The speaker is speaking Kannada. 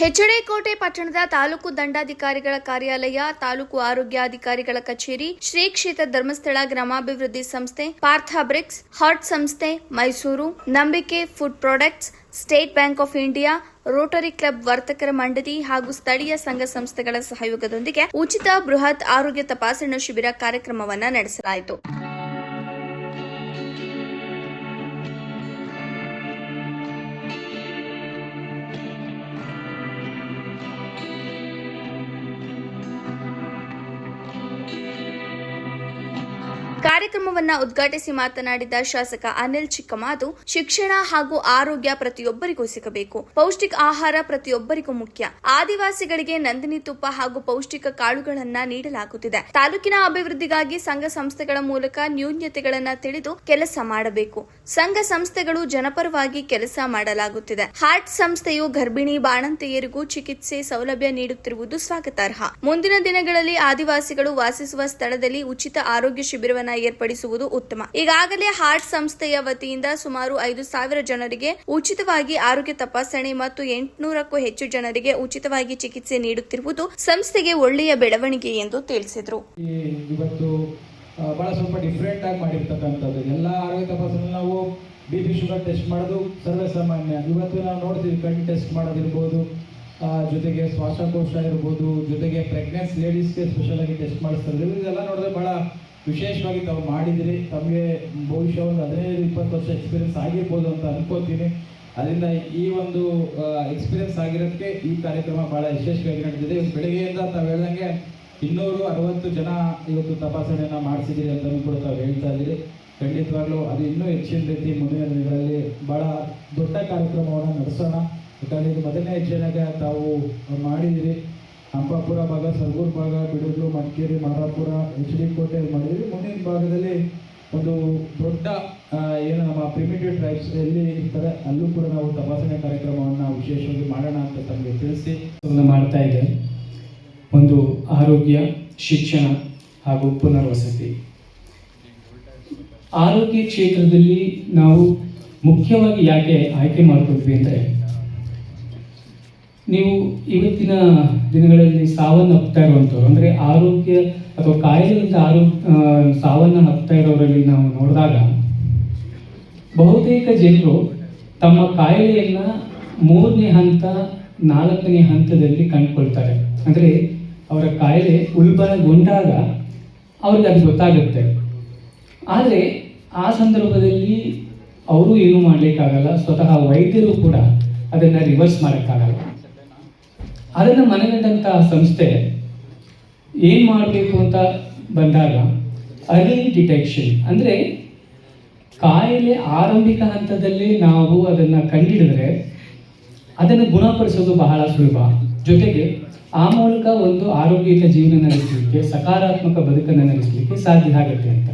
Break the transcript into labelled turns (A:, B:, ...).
A: ಹೆಚ್ಡಿಕೋಟೆ ಪಟ್ಟಣದ ತಾಲೂಕು ದಂಡಾಧಿಕಾರಿಗಳ ಕಾರ್ಯಾಲಯ, ತಾಲೂಕು ಆರೋಗ್ಯಾಧಿಕಾರಿಗಳ ಕಚೇರಿ, ಶ್ರೀ ಕ್ಷೇತ್ರ ಧರ್ಮಸ್ಥಳ ಗ್ರಾಮಾಭಿವೃದ್ಧಿ ಸಂಸ್ಥೆ, ಪಾರ್ಥ ಬ್ರಿಕ್ಸ್, ಹಾರ್ಟ್ ಸಂಸ್ಥೆ, ಮೈಸೂರು, ನಂಬಿಕೆ food products, state bank of India, Rotary club ವರ್ತಕರ ಮಂಡಳಿ ಹಾಗೂ ಸ್ಥಳೀಯ ಸಂಘ ಸಂಸ್ಥೆಗಳ ಸಹಯೋಗದೊಂದಿಗೆ ಉಚಿತ ಬೃಹತ್ ಆರೋಗ್ಯ ತಪಾಸಣಾ ಶಿಬಿರ ಕಾರ್ಯಕ್ರಮವನ್ನು ನಡೆಸಲಾಯಿತು. ಕಾರ್ಯಕ್ರಮವನ್ನ ಉದ್ಘಾಟಿಸಿ ಮಾತನಾಡಿದ ಶಾಸಕ ಅನಿಲ್ ಚಿಕ್ಕಮಾದು, ಶಿಕ್ಷಣ ಹಾಗೂ ಆರೋಗ್ಯ ಪ್ರತಿಯೊಬ್ಬರಿಗೂ ಸಿಗಬೇಕು. ಪೌಷ್ಟಿಕ ಆಹಾರ ಪ್ರತಿಯೊಬ್ಬರಿಗೂ ಮುಖ್ಯ. ಆದಿವಾಸಿಗಳಿಗೆ ನಂದಿನಿ ತುಪ್ಪ ಹಾಗೂ ಪೌಷ್ಟಿಕ ಕಾಳುಗಳನ್ನ ನೀಡಲಾಗುತ್ತಿದೆ. ತಾಲೂಕಿನ ಅಭಿವೃದ್ಧಿಗಾಗಿ ಸಂಘ ಸಂಸ್ಥೆಗಳ ಮೂಲಕ ನ್ಯೂನ್ಯತೆಗಳನ್ನ ತಿಳಿದು ಕೆಲಸ ಮಾಡಬೇಕು. ಸಂಘ ಸಂಸ್ಥೆಗಳು ಜನಪರವಾಗಿ ಕೆಲಸ ಮಾಡಲಾಗುತ್ತಿದೆ. ಹಾರ್ಟ್ ಸಂಸ್ಥೆಯು ಗರ್ಭಿಣಿ ಬಾಣಂತೆಯರಿಗೂ ಚಿಕಿತ್ಸೆ ಸೌಲಭ್ಯ ನೀಡುತ್ತಿರುವುದು ಸ್ವಾಗತಾರ್ಹ. ಮುಂದಿನ ದಿನಗಳಲ್ಲಿ ಆದಿವಾಸಿಗಳು ವಾಸಿಸುವ ಸ್ಥಳದಲ್ಲಿ ಉಚಿತ ಆರೋಗ್ಯ ಶಿಬಿರವನ್ನ ಏರ್ಪಡಿಸುವುದು ಉತ್ತಮ. ಈಗಾಗಲೇ ಹಾರ್ಟ್ ಸಂಸ್ಥೆಯ ವತಿಯಿಂದ ಸುಮಾರು ಐದು ಸಾವಿರ ಜನರಿಗೆ ಉಚಿತವಾಗಿ ಆರೋಗ್ಯ ತಪಾಸಣೆ ಮತ್ತು ಎಂಟುನೂರಕ್ಕೂ ಹೆಚ್ಚು ಜನರಿಗೆ ಉಚಿತವಾಗಿ ಚಿಕಿತ್ಸೆ ನೀಡುತ್ತಿರುವುದು ಸಂಸ್ಥೆಗೆ ಒಳ್ಳೆಯ ಬೆಳವಣಿಗೆ ಎಂದು ತಿಳಿಸಿದರು.
B: ಇವತ್ತು ಬಹಳ ಸ್ವಲ್ಪ ಡಿಫ್ರೆಂಟ್ ಆಗಿ ಮಾಡಿರ್ತಕ್ಕಂಥದ್ದು. ಎಲ್ಲ ಆರೋಗ್ಯ ತಪಾಸಣೆ ನಾವು ಬಿ ಪಿ ಶುಗರ್ ಟೆಸ್ಟ್ ಮಾಡೋದು ಸರ್ವೇಸಾಮಾನ್ಯ. ಇವತ್ತು ನಾವು ನೋಡ್ತೀವಿ ಕಣ್ಣು ಟೆಸ್ಟ್ ಮಾಡೋದಿರ್ಬೋದು ಜೊತೆಗೆ ಶ್ವಾಸಕೋಶ ಇರ್ಬೋದು, ಜೊತೆಗೆ ಪ್ರೆಗ್ನೆನ್ಸ್ ಲೇಡೀಸ್ಗೆ ಸ್ಪೆಷಲ್ ಆಗಿ ಟೆಸ್ಟ್ ಮಾಡಿಸ್ತಾರೆ. ಇದೆಲ್ಲ ನೋಡಿದ್ರೆ ಬಹಳ ವಿಶೇಷವಾಗಿ ತಾವು ಮಾಡಿದಿರಿ, ತಮಗೆ ಬಹುಶಃ ಒಂದು ಹದಿನೈದು ಇಪ್ಪತ್ತು ವರ್ಷ ಎಕ್ಸ್ಪೀರಿಯನ್ಸ್ ಆಗಿರ್ಬೋದು ಅಂತ ಅನ್ಕೋತೀನಿ. ಅದರಿಂದ ಈ ಒಂದು ಎಕ್ಸ್ಪೀರಿಯನ್ಸ್ ಆಗಿರೋದಕ್ಕೆ ಈ ಕಾರ್ಯಕ್ರಮ ಭಾಳ ಯಶಸ್ವಿಯಾಗಿ ನಡೆದಿದೆ. ಬೆಳಗ್ಗೆಯಿಂದ ತಾವು ಹೇಳ್ದಂಗೆ ಇನ್ನೂರು ಅರವತ್ತು ಜನ ಇವತ್ತು ತಪಾಸಣೆಯನ್ನು ಮಾಡಿಸಿದ್ದೀರಿ ಅಂತಲೂ ಕೂಡ ತಾವು ಹೇಳ್ತಾ ಇದ್ದೀರಿ. ಖಂಡಿತವಾಗ್ಲೂ ಅದು ಇನ್ನೂ ಹೆಚ್ಚಿನ ರೀತಿ ಮುಂದಿನ ದಿನಗಳಲ್ಲಿ ಭಾಳ ದೊಡ್ಡ ಕಾರ್ಯಕ್ರಮವನ್ನು ನಡೆಸೋಣ. ಯಾಕಂದರೆ ಇದು ಮೊದಲನೇ ಹೆಜ್ಜೆನಾಗ ತಾವು ಮಾಡಿದಿರಿ. ಹಂಪಾಪುರ ಭಾಗ, ಸರ್ಗೂರು ಭಾಗ, ಬಿಡುಗು, ಮಡಿಕೇರಿ ಮಾರಾಪುರ ಎಚ್ ಡಿ ಕೋಟೆ ಮಾಡಿದ್ವಿ ಮುಂದಿನ ಭಾಗದಲ್ಲಿ ಒಂದು ದೊಡ್ಡ ಏನು ನಮ್ಮ ಪ್ರಿಮಿಟಿವ್ ಟ್ರೈಬ್ಸ್ ಎಲ್ಲಿ ಇರ್ತಾರೆ, ಅಲ್ಲೂ ಕೂಡ ನಾವು ತಪಾಸಣೆ ಕಾರ್ಯಕ್ರಮವನ್ನು ವಿಶೇಷವಾಗಿ ಮಾಡೋಣ ಅಂತ ತಮಗೆ ತಿಳಿಸಿ
C: ಮಾಡ್ತಾ ಇದೆ ಒಂದು ಆರೋಗ್ಯ, ಶಿಕ್ಷಣ ಹಾಗೂ ಪುನರ್ವಸತಿ. ಆರೋಗ್ಯ ಕ್ಷೇತ್ರದಲ್ಲಿ ನಾವು ಮುಖ್ಯವಾಗಿ ಯಾಕೆ ಆಯ್ಕೆ ಮಾಡ್ಕೊಂಡ್ವಿ ಅಂದರೆ ನೀವು ಇವತ್ತಿನ ದಿನಗಳಲ್ಲಿ ಸಾವನ್ನಪ್ತಾ ಇರುವಂಥವ್ರು ಅಂದರೆ ಆರೋಗ್ಯ ಅಥವಾ ಕಾಯಿಲೆಯಿಂದ ಆರೋಗ್ಯ ಸಾವನ್ನು ಹಪ್ತಾ ಇರೋರಲ್ಲಿ ನಾವು ನೋಡಿದಾಗ ಬಹುತೇಕ ಜನರು ತಮ್ಮ ಕಾಯಿಲೆಯನ್ನು ಮೂರನೇ ಹಂತ, ನಾಲ್ಕನೇ ಹಂತದಲ್ಲಿ ಕಂಡುಕೊಳ್ತಾರೆ. ಅಂದರೆ ಅವರ ಕಾಯಿಲೆ ಉಲ್ಬಣಗೊಂಡಾಗ ಅವ್ರಿಗೆ ಅದು ಗೊತ್ತಾಗುತ್ತೆ. ಆದರೆ ಆ ಸಂದರ್ಭದಲ್ಲಿ ಅವರು ಏನೂ ಮಾಡಲಿಕ್ಕಾಗಲ್ಲ, ಸ್ವತಃ ವೈದ್ಯರು ಕೂಡ ಅದನ್ನು ರಿವರ್ಸ್ ಮಾಡೋಕ್ಕಾಗಲ್ಲ. ಅದನ್ನು ಮನಗಂಡಂಥ ಸಂಸ್ಥೆ ಏನು ಮಾಡಬೇಕು ಅಂತ ಬಂದಾಗ ಅರ್ಲಿ ಡಿಟೆಕ್ಷನ್ ಅಂದರೆ ಕಾಯಿಲೆ ಆರಂಭಿಕ ಹಂತದಲ್ಲಿ ನಾವು ಅದನ್ನು ಕಂಡಿಡಿದ್ರೆ ಅದನ್ನು ಗುಣಪಡಿಸೋದು ಬಹಳ ಸುಲಭ. ಜೊತೆಗೆ ಆ ಮೂಲಕ ಒಂದು ಆರೋಗ್ಯಯುತ ಜೀವನ ನಡೆಸಲಿಕ್ಕೆ, ಸಕಾರಾತ್ಮಕ ಬದುಕನ್ನು ನಡೆಸಲಿಕ್ಕೆ ಸಾಧ್ಯ ಆಗುತ್ತೆ ಅಂತ.